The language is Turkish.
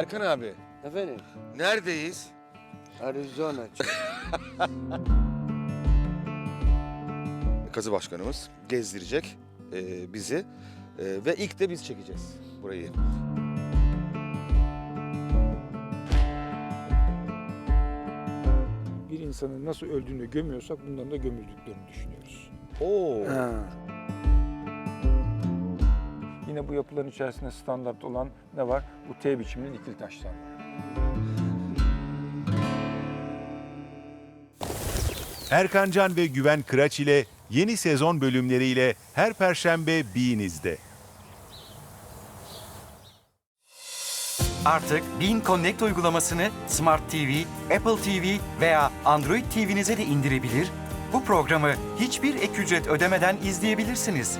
Erkan abi, Efendim, neredeyiz? Arizona. Kazı başkanımız gezdirecek e, bizi E, ve ilk de biz çekeceğiz burayı. bir insanın nasıl öldüğünü gömüyorsak bundan da gömüldüklerini düşünüyoruz. Oo. ha. Yine bu yapıların içerisinde standart olan ne var? Bu T biçimli dikili taşlar var. Erkan Can ve Güven Kıraç ile yeni sezon bölümleriyle her perşembe B'nizde. Artık Bean Connect uygulamasını Smart TV, Apple TV veya Android TV'nize de indirebilir, bu programı hiçbir ek ücret ödemeden izleyebilirsiniz.